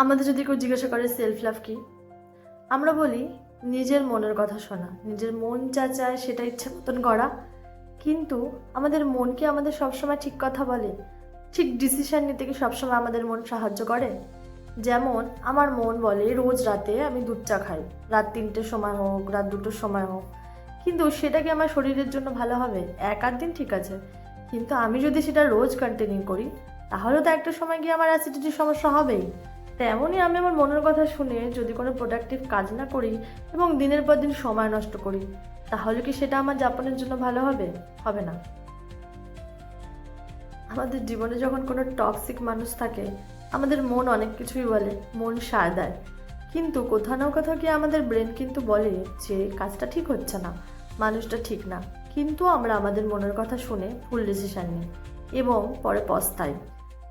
আমাদের যদি কেউ জিজ্ঞাসা করে সেলফ লাভ কি? আমরা বলি, নিজের মনের কথা শোনা। নিজের মন যা চায় সেটা ইচ্ছে মতন করা। কিন্তু আমাদের মন কি আমাদের সবসময় ঠিক কথা বলে? ঠিক ডিসিশন নিতে কি সবসময় আমাদের মন সাহায্য করে? যেমন, আমার মন বলে, রোজ রাতে আমি দুধ চা খাই। রাত তিনটের সময় হোক, রাত দুটোর সময় হোক। কিন্তু সেটা কি আমার শরীরের জন্য ভালো হবে? এক আধ দিন ঠিক আছে। কিন্তু আমি যদি সেটা রোজ কন্টিনিউ করি, তাহলে তো একটা সময় গিয়ে আমার অ্যাসিডিটির সমস্যা হবেই। তেমনই আমি আমার মনের কথা শুনে যদি কোনো প্রোডাক্টিভ কাজ না করি এবং দিনের পর দিন সময় নষ্ট করি, তাহলে কি সেটা আমার যাপনের জন্য ভালো হবে? হবে না। আমাদের জীবনে যখন কোনো টক্সিক মানুষ থাকে, আমাদের মন অনেক কিছুই বলে, মন সায় দেয়। কিন্তু কোথাও না কোথাও কি আমাদের ব্রেন কিন্তু বলে যে কাজটা ঠিক হচ্ছে না, মানুষটা ঠিক না। কিন্তু আমরা আমাদের মনের কথা শুনে ভুল ডিসিশন নিই এবং পরে পস্তাই।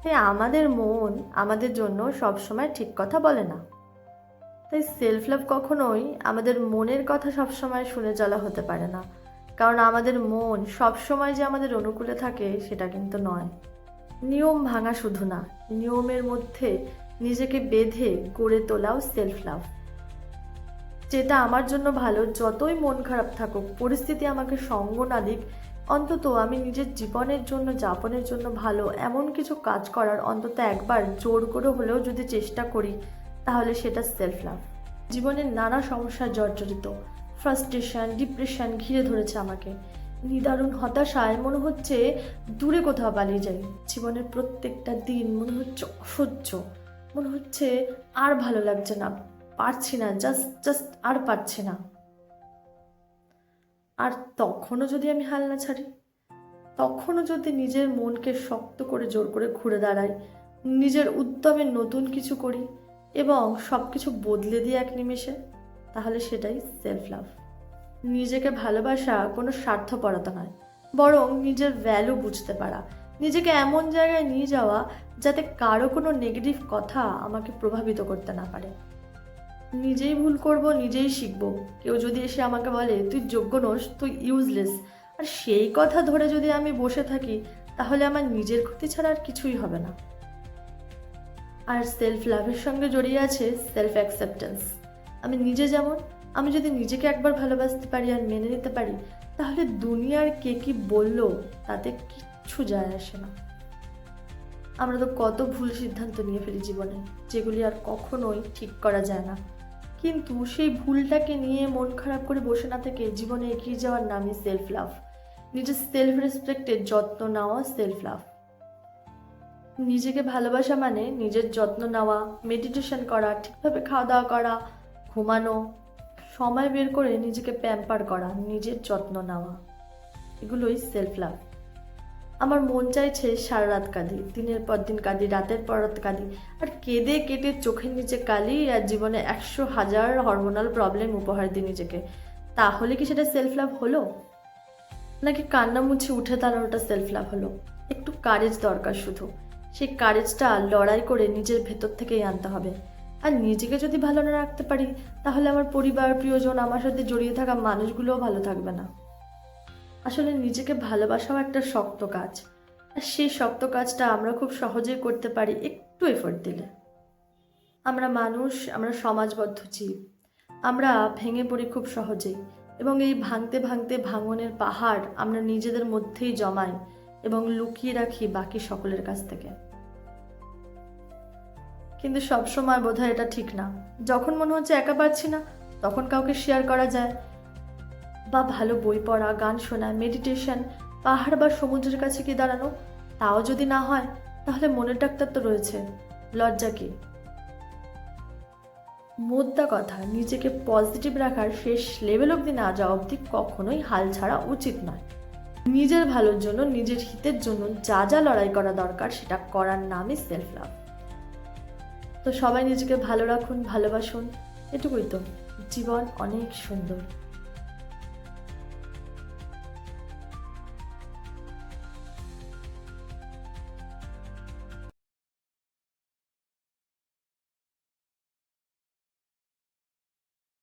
তাই আমাদের মন আমাদের জন্য সবসময় ঠিক কথা বলে না। তাই সেলফ লাভ কখনোই আমাদের মনের কথা সবসময় শুনে চলা হতে পারে না। কারণ আমাদের মন সবসময় যে আমাদের অনুকূলে থাকে সেটা কিন্তু নয়। নিয়ম ভাঙা শুধু না, নিয়মের মধ্যে নিজেকে বেঁধে গড়ে তোলাও সেলফ লাভ যেটা আমার জন্য ভালো, যতই মন খারাপ থাকুক, পরিস্থিতি আমাকে সঙ্গ না দিক অন্তত আমি নিজের জীবনের জন্য, যাপনের জন্য ভালো এমন কিছু কাজ করার অন্তত একবার জোর করে হলেও যদি চেষ্টা করি, তাহলে সেটা সেলফ লাভ জীবনের নানা সমস্যায় জর্জরিত ফ্রাস্ট্রেশন ডিপ্রেশন ঘিরে ধরেছে আমাকে। নিদারুণ হতাশায় মনে হচ্ছে দূরে কোথাও পালিয়ে যাই। জীবনের প্রত্যেকটা দিন মনে হচ্ছে অসহ্য। মনে হচ্ছে আর ভালো লাগছে না, পারছি না জাস্ট জাস্ট আর পারছি না। আর তখনও যদি আমি হাল না ছাড়ি, তখনও যদি নিজের মনকে শক্ত করে জোর করে ঘুরে দাঁড়াই, নিজের উদ্যমে নতুন কিছু করি এবং সব কিছু বদলে দিই এক নিমেষে, তাহলে সেটাই সেলফ লাভ নিজেকে ভালোবাসা কোনো স্বার্থপরতা নয়, বরং নিজের ভ্যালু বুঝতে পারা। নিজেকে এমন জায়গায় নিয়ে যাওয়া যাতে কারও কোনো নেগেটিভ কথা আমাকে প্রভাবিত করতে না পারে। নিজেই ভুল করব, নিজেই শিখব। কেউ যদি এসে আমাকে বলে, তুই যোগ্য নোস, তুই ইউজলেস আর সেই কথা ধরে যদি আমি বসে থাকি, তাহলে আমার নিজের ক্ষতি ছাড়া আর কিছুই হবে না। আর সেলফ লাভের সঙ্গে জড়িয়ে আছে সেলফ অ্যাকসেপ্টেন্স আমি নিজে যেমন, আমি যদি নিজেকে একবার ভালোবাসতে পারি আর মেনে নিতে পারি, তাহলে দুনিয়ার কে কি বলল, তাতে কিচ্ছু যায় আসে না। আমরা তো কত ভুল সিদ্ধান্ত নিয়ে ফেলি জীবনে, যেগুলি আর কখনোই ঠিক করা যায় না। কিন্তু সেই ভুলটাকে নিয়ে মন খারাপ করে বসে না থেকে জীবনে এগিয়ে যাওয়ার নামই সেলফ লাভ নিজের সেলফ রেসপেক্টের যত্ন নেওয়া সেলফ লাভ নিজেকে ভালোবাসা মানে নিজের যত্ন নেওয়া মেডিটেশন করা, ঠিকভাবে খাওয়া দাওয়া করা, ঘুমানো, সময় বের করে নিজেকে প্যাম্পার করা, নিজের যত্ন নেওয়া। এগুলোই সেলফ লাভ আমার মন চাইছে সারা রাত কাঁদি, দিনের পর দিন কাঁদি, রাতের পর রাত কাঁদি। আর কেঁদে কেটে চোখের নিচে কালি আর জীবনে একশো হাজার হরমোনাল প্রবলেম উপহার দিই নিজেকে। তাহলে কি সেটা সেলফ লাভ হলো? নাকি কান্না মুছে উঠে দাঁড়ানোটা সেলফ লাভ হলো? একটু কারেজ দরকার শুধু। সেই কারেজটা লড়াই করে নিজের ভেতর থেকেই আনতে হবে। আর নিজেকে যদি ভালো না রাখতে পারি, তাহলে আমার পরিবার, প্রিয়জন, আমার সাথে জড়িয়ে থাকা মানুষগুলোও ভালো থাকবে না। আসলে নিজেকে ভালোবাসাও একটা শক্ত কাজ। আর সেই শক্ত কাজটা আমরা খুব সহজেই করতে পারি একটু এফোর্ট দিলে। আমরা মানুষ, আমরা সমাজবদ্ধ জীব। আমরা ভেঙে পড়ি খুব সহজেই। এবং এই ভাঙতে ভাঙতে ভাঙনের পাহাড় আমরা নিজেদের মধ্যেই জমাই এবং লুকিয়ে রাখি বাকি সকলের কাছ থেকে। কিন্তু সবসময় বোধহয় এটা ঠিক না। যখন মনে হচ্ছে একা পাচ্ছি না, তখন কাউকে শেয়ার করা যায়। বা ভালো বই পড়া, গান শোনা মেডিটেশন পাহাড় বা সমুদ্রের কাছে কি দাঁড়ানো? তাও যদি না হয়, তাহলে মনের ডাক্তার তো রয়েছে। লজ্জা কি? মোদ্দা কথা, নিজেকে পজিটিভ রাখার শেষ লেভেল অবধি না যাওয়া অবধি কখনোই হাল ছাড়া উচিত নয়। নিজের ভালোর জন্য, নিজের হিতের জন্য যা যা লড়াই করা দরকার, সেটা করার নামই সেলফ লাভ তো সবাই নিজেকে ভালো রাখুন, ভালোবাসুন, এটুকুই তো। জীবন অনেক সুন্দর।